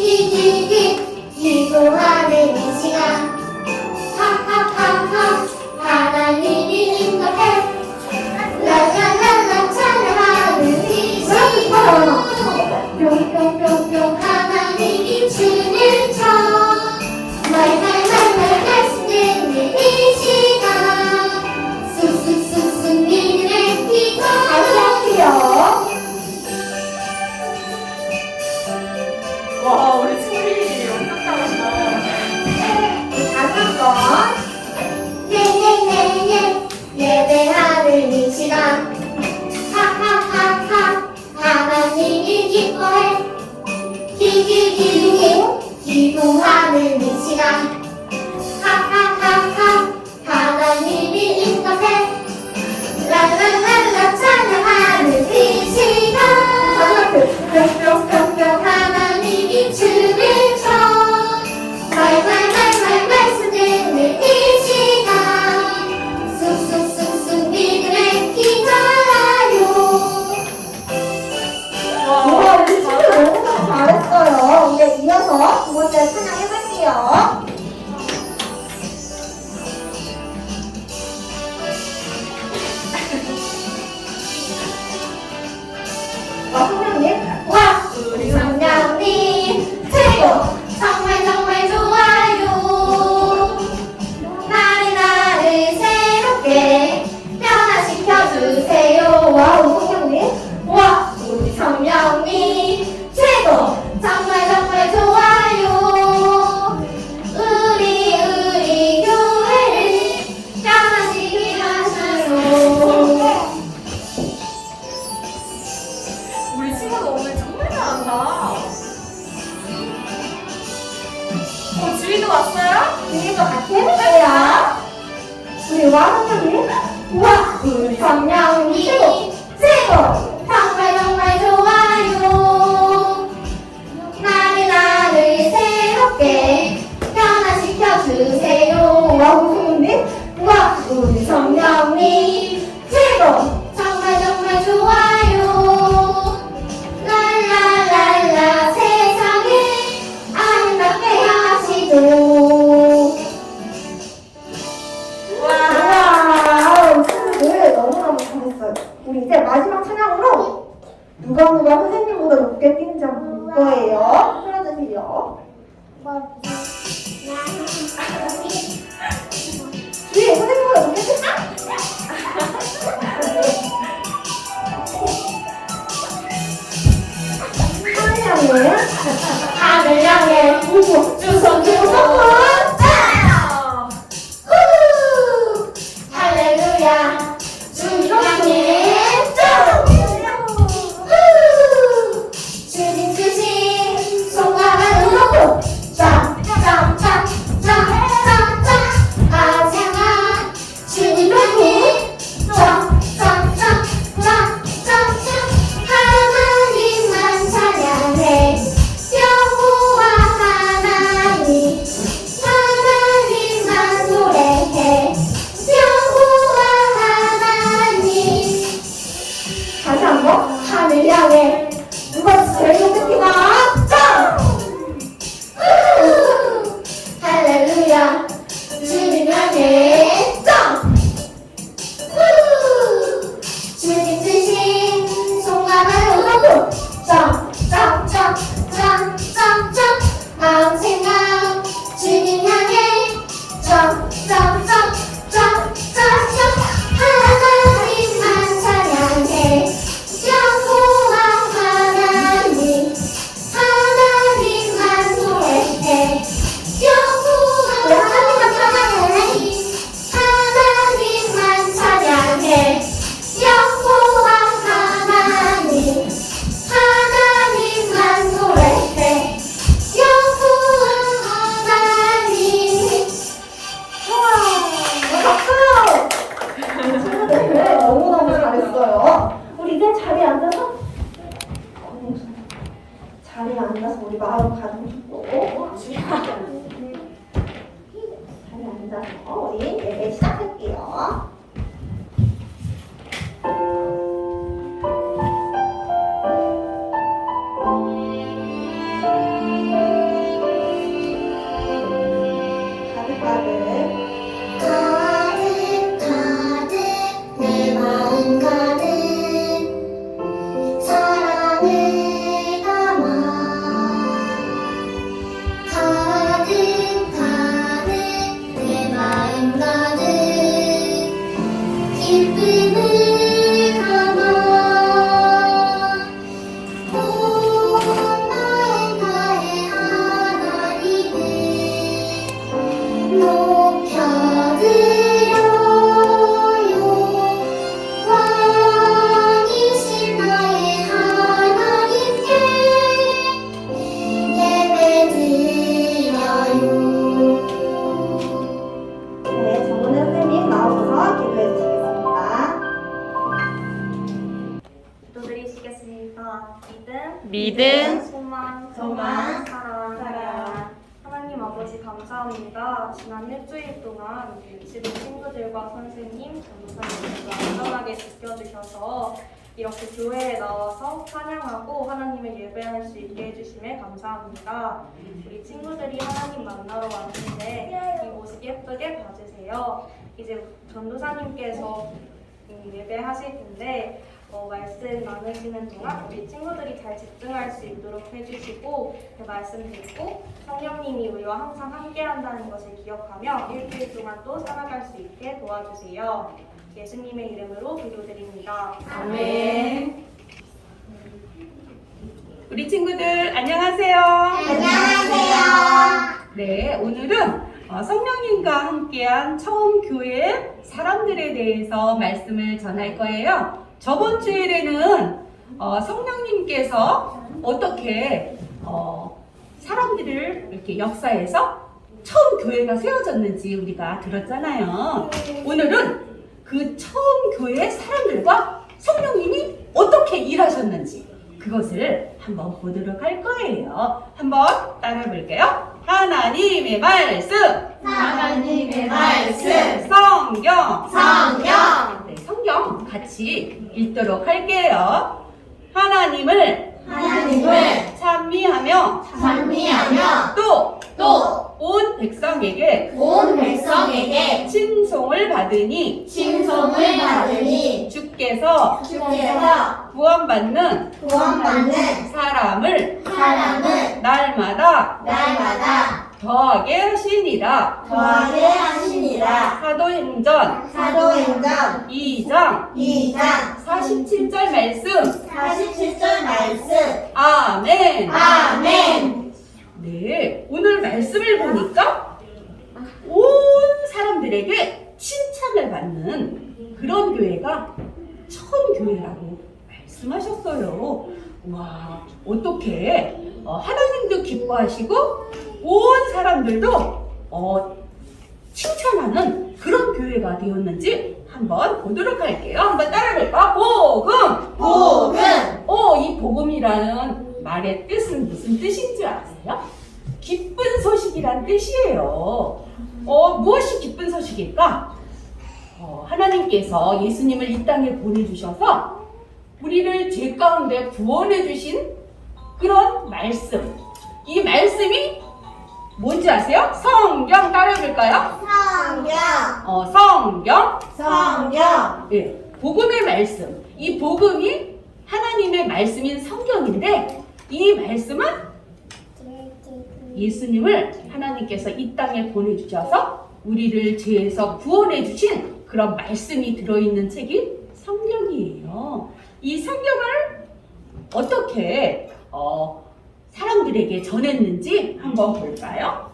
기기 한번 볼 예배할 수 있게 해주심에 감사합니다. 우리 친구들이 하나님 만나러 왔는데 이 모습 예쁘게 봐주세요. 이제 전도사님께서 음, 예배하실 텐데 어, 말씀 나누시는 동안 우리 친구들이 잘 집중할 수 있도록 해주시고 그 말씀 듣고 성령님이 우리와 항상 함께한다는 것을 기억하며 일주일 동안 또 살아갈 수 있게 도와주세요. 예수님의 이름으로 기도드립니다. 아멘. 우리 친구들 안녕하세요. 안녕하세요 네, 오늘은 어, 성령님과 함께한 처음 교회 사람들에 대해서 말씀을 전할 거예요. 저번 주일에는 어, 성령님께서 어떻게 어, 사람들을 이렇게 역사에서 처음 교회가 세워졌는지 우리가 들었잖아요. 오늘은 그 처음 교회 사람들과 성령님이 어떻게 일하셨는지 그것을 한번 보도록 할 거예요. 한번 따라해 볼게요. 하나님의 말씀, 하나님의 말씀 성경, 성경 네, 성경 같이 읽도록 할게요. 하나님을 하나님을 찬미하며 찬미하며 또 또 온 백성에게 온 백성에게 칭송을 받으니 칭송을 받으니 주께서 주께서 구원받는 구원받는 사람을 사람을 날마다 날마다 더하게 하시니라. 더하게 하시니라 사도행전 사도행전 2장 2장 47절 말씀. 47절 말씀 아멘. 아멘 네, 오늘 말씀을 보니까 온 사람들에게 칭찬을 받는 그런 교회가 처음 교회라고 말씀하셨어요. 와, 어떻게 어, 하나님도 기뻐하시고 온 사람들도 어, 칭찬하는 그런 교회가 되었는지 한번 보도록 할게요. 한번 따라해볼까? 복음! 복음 어, 이 복음이라는 말의 뜻은 무슨 뜻인 줄 아세요? 기쁜 소식이란 뜻이에요. 어, 무엇이 기쁜 소식일까? 어, 하나님께서 예수님을 이 땅에 보내주셔서 우리를 죄 가운데 구원해 주신 그런 말씀. 이 말씀이 뭔지 아세요? 성경 따라해볼까요? 성경 어, 성경. 성경 예, 복음의 말씀. 이 복음이 하나님의 말씀인 성경인데 이 말씀은 예수님을 하나님께서 이 땅에 보내주셔서 우리를 죄에서 구원해 주신 그런 말씀이 들어있는 책이 성경이에요. 이 성경을 어떻게 어, 사람들에게 전했는지 한번 볼까요?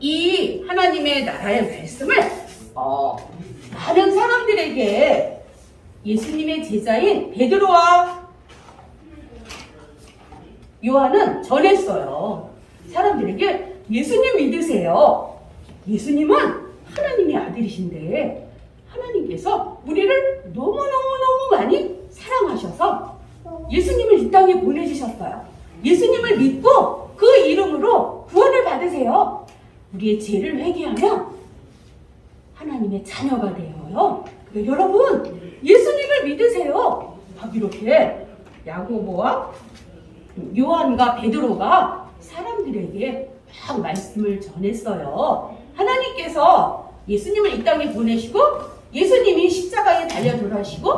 이 하나님의 나라의 말씀을 어, 많은 사람들에게 예수님의 제자인 베드로와 요한은 전했어요. 사람들에게 예수님 믿으세요. 예수님은 하나님의 아들이신데 하나님께서 우리를 너무너무너무 많이 사랑하셔서 예수님을 이 땅에 보내주셨어요. 예수님을 믿고 그 이름으로 구원을 받으세요. 우리의 죄를 회개하면 하나님의 자녀가 되어요. 그러니까 여러분 예수님을 믿으세요. 막 이렇게 야고보와 요한과 베드로가 사람들에게 막 말씀을 전했어요. 하나님께서 예수님을 이 땅에 보내시고 예수님이 십자가에 달려 돌아오시고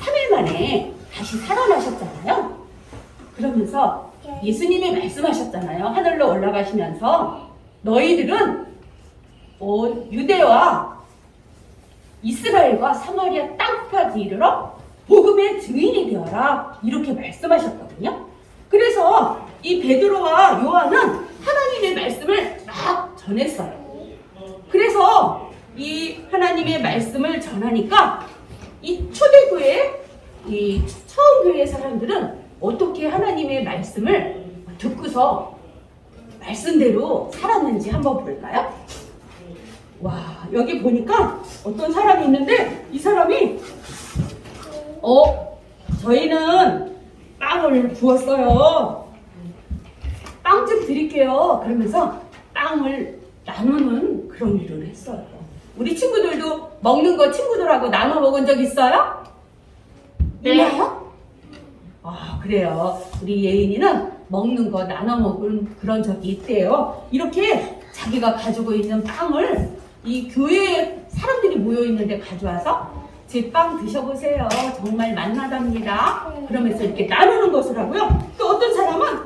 3일 만에 다시 살아나셨잖아요. 그러면서 예수님이 말씀하셨잖아요. 하늘로 올라가시면서 너희들은 어, 유대와 이스라엘과 사마리아 땅까지 이르러 복음의 증인이 되어라 이렇게 말씀하셨거든요. 그래서 이 베드로와 요한은 하나님의 말씀을 막 전했어요. 그래서 이 하나님의 말씀을 전하니까 이 초대교회 이 처음 교회 사람들은 어떻게 하나님의 말씀을 듣고서 말씀대로 살았는지 한번 볼까요? 와 여기 보니까 어떤 사람이 있는데 이 사람이 어 저희는 빵을 구웠어요. 빵 좀 드릴게요. 그러면서 빵을 나누는 그런 일을 했어요. 우리 친구들도 먹는 거 친구들하고 나눠 먹은 적 있어요? 있나요? 아 그래요. 우리 예인이는 먹는 거 나눠 먹은 그런 적이 있대요. 이렇게 자기가 가지고 있는 빵을 이 교회에 사람들이 모여 있는데 가져와서 제 빵 드셔보세요. 정말 맛나답니다. 그러면서 이렇게 나누는 것을 하고요. 또 어떤 사람은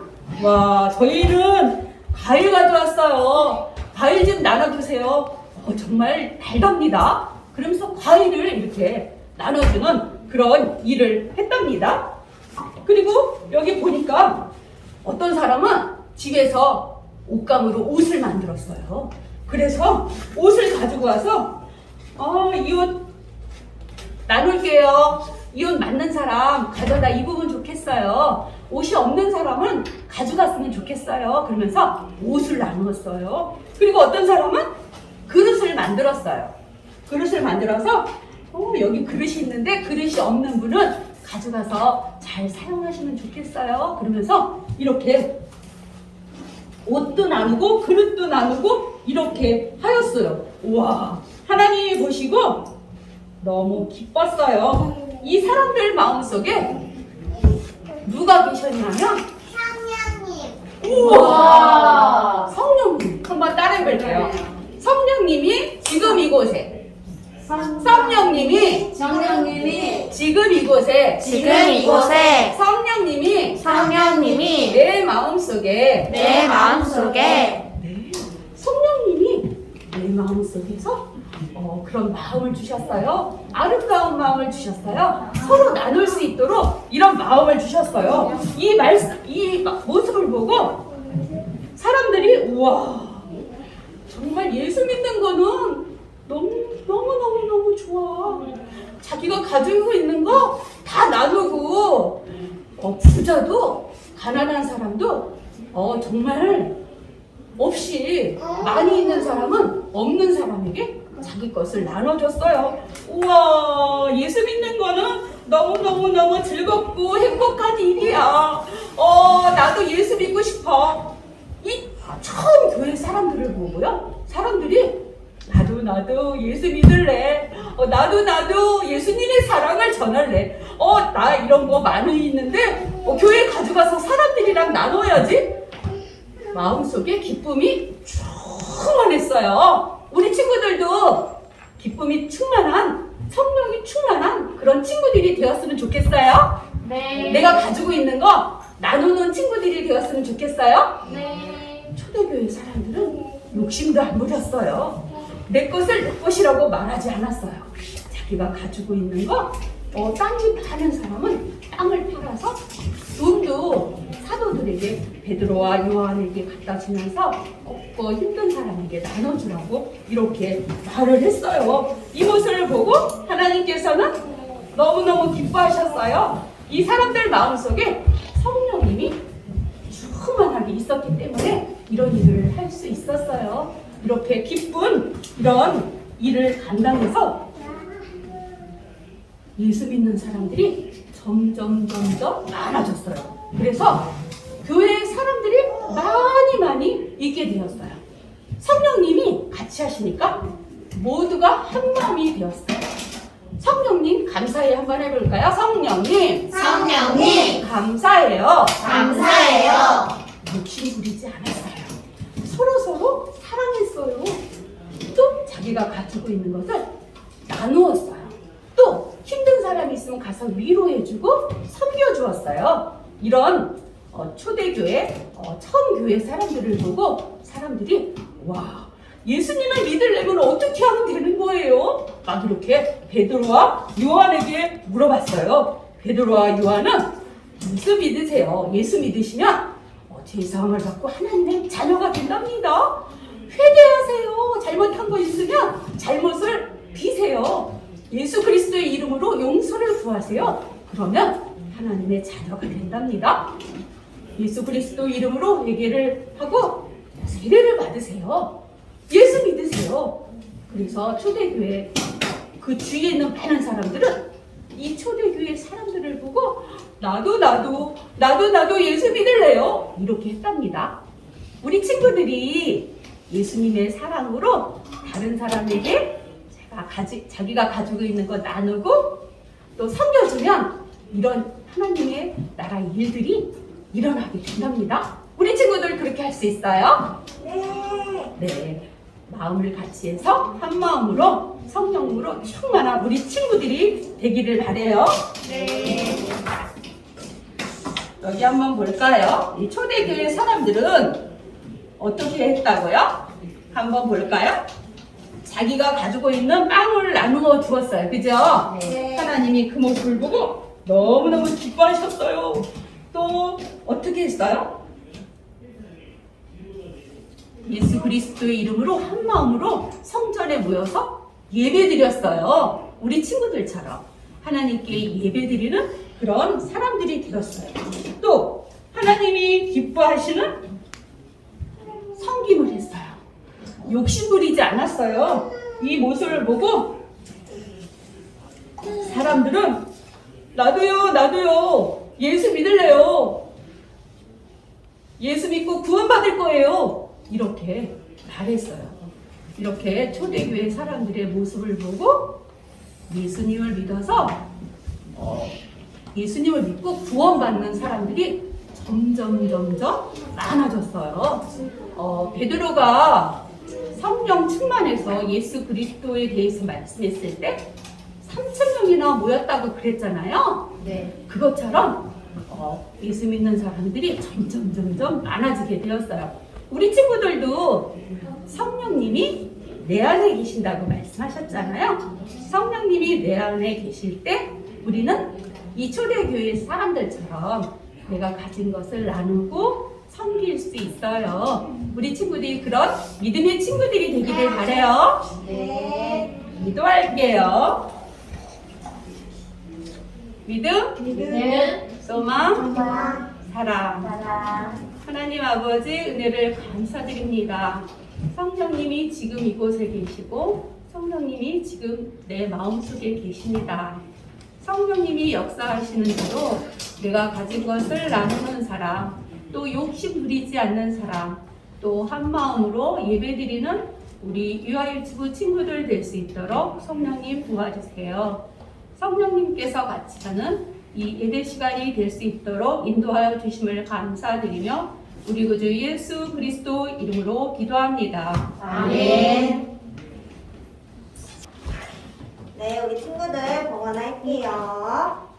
와 저희는 과일 가져왔어요. 과일 좀 나눠주세요. 어, 정말 달답니다. 그러면서 과일을 이렇게 나눠주는 그런 일을 했답니다. 그리고 여기 보니까 어떤 사람은 집에서 옷감으로 옷을 만들었어요. 그래서 옷을 가지고 와서 어, 이옷 나눌게요. 이옷 맞는 사람 가져다 입으면 좋겠어요. 옷이 없는 사람은 가져갔으면 좋겠어요. 그러면서 옷을 나누었어요. 그리고 어떤 사람은 그릇을 만들었어요. 그릇을 만들어서 어, 여기 그릇이 있는데 그릇이 없는 분은 가져가서 잘 사용하시면 좋겠어요. 그러면서 이렇게 옷도 나누고 그릇도 나누고 이렇게 하였어요. 우와 하나님이 보시고 너무 기뻤어요. 이 사람들 마음속에 누가 계셨냐면. 우와 성령님 한번 따라해 볼게요. 성령님이 지금 이곳에 성령님이 정령님이 지금 이곳에 지금 이곳에 성령님이 성령님이 내 마음속에 내 마음속에 네, 성령님이 내 마음속에서 어, 그런 마음을 주셨어요. 아름다운 마음을 주셨어요. 서로 나눌 수 있도록 이런 마음을 주셨어요. 이 말씀, 이 마- 모습을 보고 사람들이 우와 정말 예수 믿는 거는 너무 너무 너무 너무 좋아. 자기가 가지고 있는 거 다 나누고 어, 부자도 가난한 사람도 어, 정말 없이 많이 있는 사람은 없는 사람에게 자기 것을 나눠줬어요. 우와, 예수 믿는 거는 너무너무너무 즐겁고 행복한 일이야. 어, 나도 예수 믿고 싶어. 이 처음 교회 사람들을 보고요. 사람들이 나도 나도 예수 믿을래. 어, 나도 나도 예수님의 사랑을 전할래. 어, 나 이런 거 많이 있는데 어, 교회 가져가서 사람들이랑 나눠야지. 마음속에 기쁨이 충만했어요. 우리 친구들도 기쁨이 충만한 성령이 충만한 그런 친구들이 되었으면 좋겠어요. 네. 내가 가지고 있는 거 나누는 친구들이 되었으면 좋겠어요. 네. 초대교회 사람들은 욕심도 안 부렸어요. 내 것을 내 것이라고 말하지 않았어요. 자기가 가지고 있는 거, 어, 땅이 많은 사람은 땅을 팔아서 돈도 사도들에게 베드로와 요한에게 갖다 주면서 없고 힘든 사람에게 나눠주라고 이렇게 말을 했어요. 이 모습을 보고 하나님께서는 너무너무 기뻐하셨어요. 이 사람들 마음속에 성령님이 충만하게 있었기 때문에 이런 일을 할 수 있었어요. 이렇게 기쁜 이런 일을 감당해서 예수 믿는 사람들이 점점 점점 많아졌어요. 그래서 교회에 사람들이 많이 많이 있게 되었어요. 성령님이 같이 하시니까 모두가 한 마음이 되었어요. 성령님 감사해 한번 해볼까요? 성령님 성령님 감사해요. 감사해요. 욕심 부리지 않았어요. 서로 서로 사랑했어요. 또 자기가 가지고 있는 것을 나누었어요. 또 힘든 사람이 있으면 가서 위로해주고 섬겨주었어요. 이런 어, 초대교회, 어, 처음 교회 사람들을 보고 사람들이 와 예수님을 믿으려면 어떻게 하면 되는 거예요? 막 이렇게 베드로와 요한에게 물어봤어요. 베드로와 요한은 무슨 믿으세요? 예수 믿으시면 어, 죄사함을 받고 하나님의 자녀가 된답니다. 회개하세요. 잘못한 거 있으면 잘못을 비세요. 예수 그리스도의 이름으로 용서를 구하세요. 그러면 하나님의 자녀가 된답니다. 예수 그리스도 이름으로 회개를 하고 세례를 받으세요. 예수 믿으세요. 그래서 초대교회 그 주위에 있는 많은 사람들은 이 초대교회 사람들을 보고 나도 나도 나도 나도 예수 믿을래요. 이렇게 했답니다. 우리 친구들이 예수님의 사랑으로 다른 사람에게 자기가 가지고 있는 거 나누고 또 섬겨주면 이런 하나님의 나라 일들이 일어나게 된답니다. 우리 친구들 그렇게 할 수 있어요? 네. 네. 마음을 같이 해서 한 마음으로 성령으로 충만한 우리 친구들이 되기를 바래요. 네. 여기 한번 볼까요? 이 초대교회 사람들은 어떻게 했다고요? 한번 볼까요? 자기가 가지고 있는 빵을 나누어 주었어요. 그죠? 네. 하나님이 그 모습을 보고 너무너무 기뻐하셨어요. 또 어떻게 했어요? 예수 그리스도의 이름으로 한 마음으로 성전에 모여서 예배드렸어요. 우리 친구들처럼 하나님께 예배드리는 그런 사람들이 되었어요. 또 하나님이 기뻐하시는 성김을 했어요. 욕심 부리지 않았어요. 이 모습을 보고 사람들은 나도요, 나도요, 예수 믿을래요. 예수 믿고 구원받을 거예요. 이렇게 말했어요. 이렇게 초대교회 사람들의 모습을 보고 예수님을 믿어서 어, 예수님을 믿고 구원받는 사람들이 점점 점점 많아졌어요. 어, 베드로가 성령 충만해서 예수 그리스도에 대해서 말씀했을 때 3천 명이나 모였다고 그랬잖아요. 네. 그것처럼 어, 예수 믿는 사람들이 점점 점점 많아지게 되었어요. 우리 친구들도 성령님이 내 안에 계신다고 말씀하셨잖아요. 성령님이 내 안에 계실 때 우리는 이 초대교회 사람들처럼 내가 가진 것을 나누고 섬길 수 있어요. 우리 친구들이 그런 믿음의 친구들이 되기를 바래요. 네. 기도할게요. 믿음, 믿음, 소망. 사랑. 하나님 아버지 은혜를 감사드립니다. 성령님이 지금 이곳에 계시고 성령님이 지금 내 마음속에 계십니다. 성령님이 역사하시는 대로 내가 가진 것을 나누는 사람, 또 욕심 부리지 않는 사람, 또 한 마음으로 예배드리는 우리 유아일치부 친구들 될 수 있도록 성령님 도와주세요. 성령님께서 같이 하는 이 예배 시간이 될 수 있도록 인도하여 주심을 감사드리며 우리 구주 예수 그리스도 이름으로 기도합니다. 아멘. 네, 우리 친구들 봉헌할게요.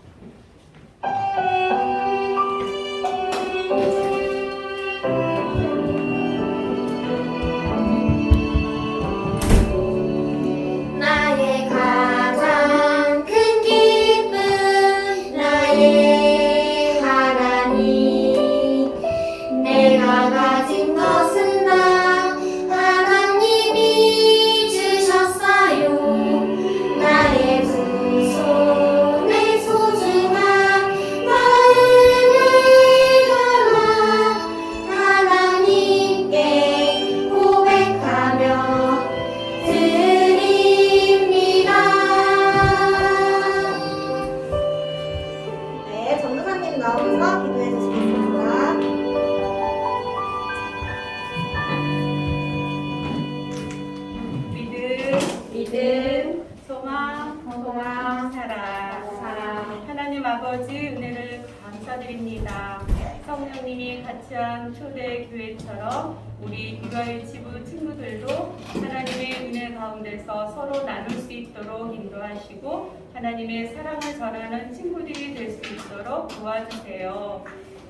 지부 친구들도 하나님의 은혜 가운데서 서로 나눌 수 있도록 인도하시고 하나님의 사랑을 전하는 친구들이 될 수 있도록 도와주세요.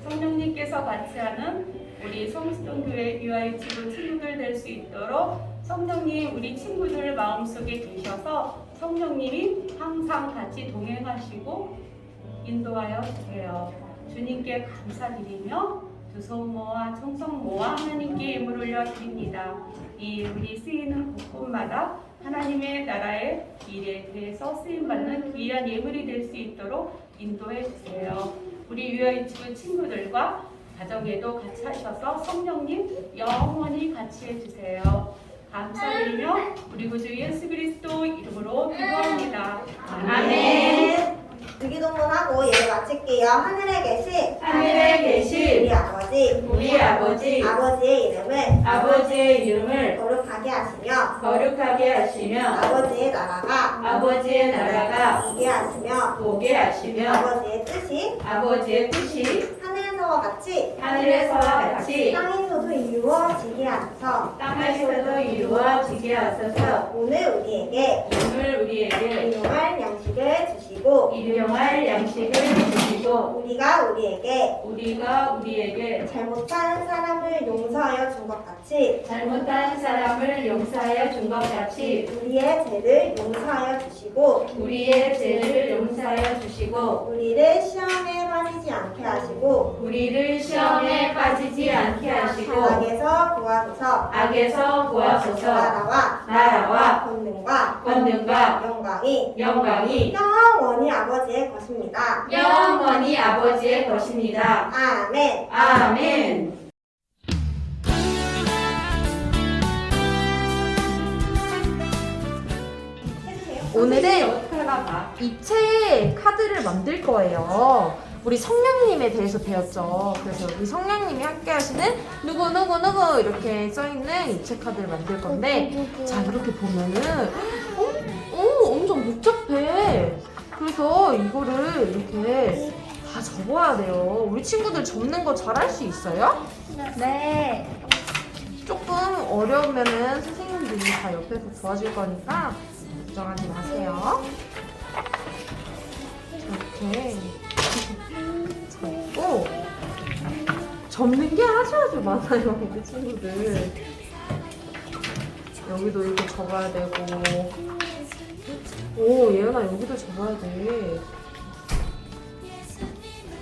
성령님께서 같이 하는 우리 성수동 교회 유아의 지부 친구들 될 수 있도록 성령님 우리 친구들 마음속에 계셔서 성령님이 항상 같이 동행하시고 인도하여 주세요. 주님께 감사드리며 두 손 모아 청성 모아 하나님께 예물 올려 드립니다. 이 우리 쓰이는 곳곳마다 하나님의 나라의 일에 대해서 쓰임 받는 귀한 예물이 될 수 있도록 인도해 주세요. 우리 유아인치부 친구들과 가정에도 같이 하셔서 성령님 영원히 같이 해주세요. 감사드리며 우리 구주 예수 그리스도 이름으로 기도합니다. 아멘. 주기도문하고 예배 마칠게요. 하늘에 계신 하늘에 계신 우리 아버지, 우리 아버지 아버지의 이름을 아버지의 이름을 거룩하게 하시며 거룩하게 하시며 아버지의 나라가 아버지의 나라가 이게 하시며 오게 하시며 아버지의 뜻이 아버지의 뜻이 하늘에서와 같이 하늘에서와 같이 땅에서도 이루어지게 하소서. 땅에서도 이루어지게 하소서. 오늘 우리에게 오늘 우리에게 일용할 양식을 주시 고 일용할 양식을 주시고 우리가 우리에게 우리가 우리에게 잘못한 사람을 용서하여 준 것 같이 잘못한 사람을 용서하여 준 것 같이 우리의 죄를 용서하여 주시고 우리의 죄를 용서하여 주시고 우리를 시험에 빠지지 않게 하시고 우리를 시험에 빠지지 않게 하시고 악에서 구하소서. 악에서 구하소서. 나라와 나라와 권능과 권능과 영광이 영광이 영원히 아버지의 것입니다. 영원히 아버지의 것입니다. 아멘. 아멘. 오늘은 입체 카드를 만들 거예요. 우리 성령님에 대해서 배웠죠. 그래서 우리 성령님이 함께 하시는 누구 누구 누구 이렇게 써 있는 입체 카드를 만들 건데 자 이렇게 보면은 어, 어 엄청 복잡해. 그래서 이거를 이렇게 다 접어야 돼요. 우리 친구들 접는 거 잘할 수 있어요? 네. 조금 어려우면은 선생님들이 다 옆에서 도와줄 거니까 걱정하지 마세요. 이렇게 접고 접는 게 아주 아주 많아요, 우리 친구들. 여기도 이렇게 접어야 되고. 오, 예은아 여기도 접어야 돼.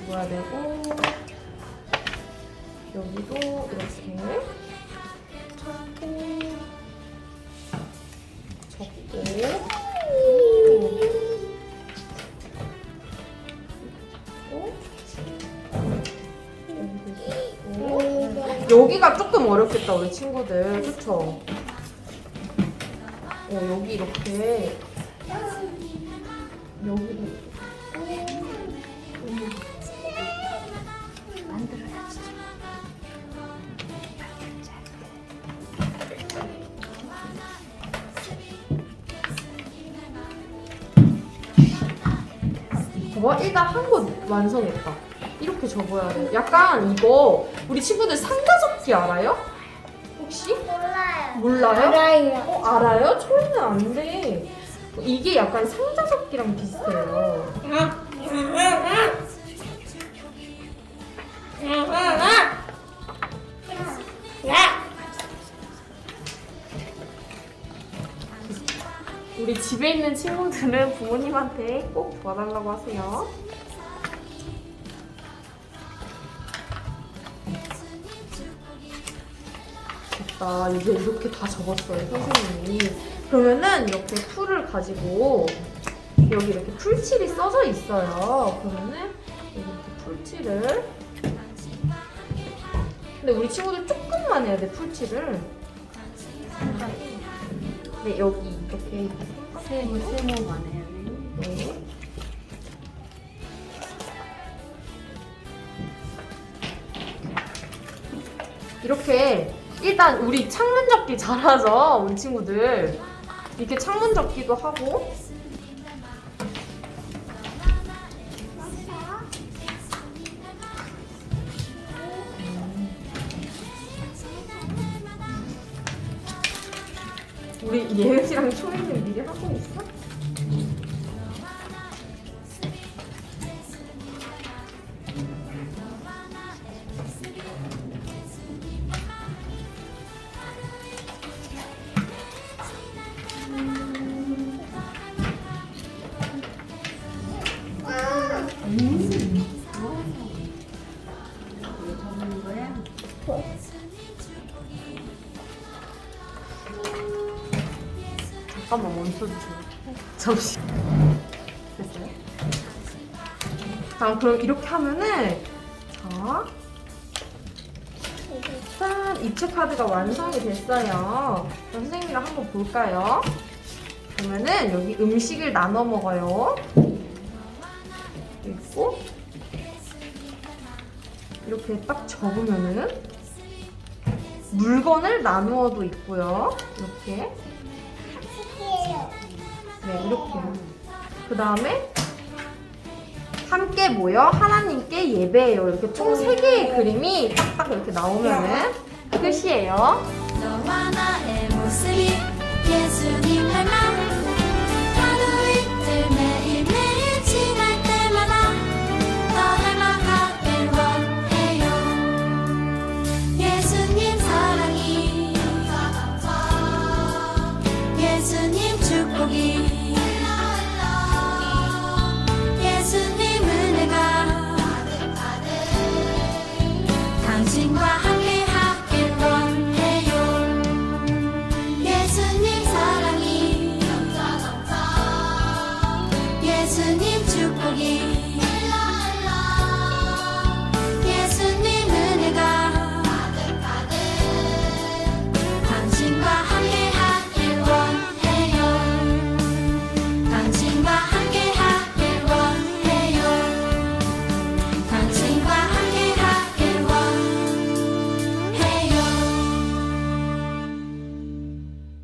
접어야 되고. 여기도 이렇게 조금 어렵겠다 우리 친구들. 그쵸? 어 여기 이렇게. 여기도 봐봐 일단 한 곳 완성했다 이렇게 접어야 돼 약간 이거 우리 친구들 상자접기 알아요? 혹시? 몰라요. 몰라요? 알아요. 어 알아요? 초이는 안 돼 이게 약간 상자접기랑 비슷해요 우리 집에 있는 친구들은 부모님한테 꼭 도와달라고 하세요. 됐다. 이제 이렇게 다 접었어요. 선생님이 그러면은 이렇게 풀을 가지고 여기 이렇게 풀칠이 써져 있어요. 그러면은 이렇게 풀칠을. 근데 우리 친구들 조금만 해야 돼 풀칠을. 네 여기 이렇게 세모 세모만 해야 돼요? 네. 이렇게 일단 우리 창문 접기 잘하죠 우리 친구들 이렇게 창문 접기도 하고 씨랑 초이는 미리 하고 있어? 잠깐만 멈춰주세요. 잠시. 됐어요? 자, 그럼 이렇게 하면은 자, 짠 입체 카드가 완성이 됐어요. 그럼 선생님이랑 한번 볼까요? 그러면은 여기 음식을 나눠 먹어요. 있고 이렇게 딱 접으면은 물건을 나누어도 있고요. 이렇게. 네, 이렇게. 그 다음에 함께 모여 하나님께 예배해요. 이렇게 총 세개의 그림이 딱딱 이렇게 나오면은 끝이에요.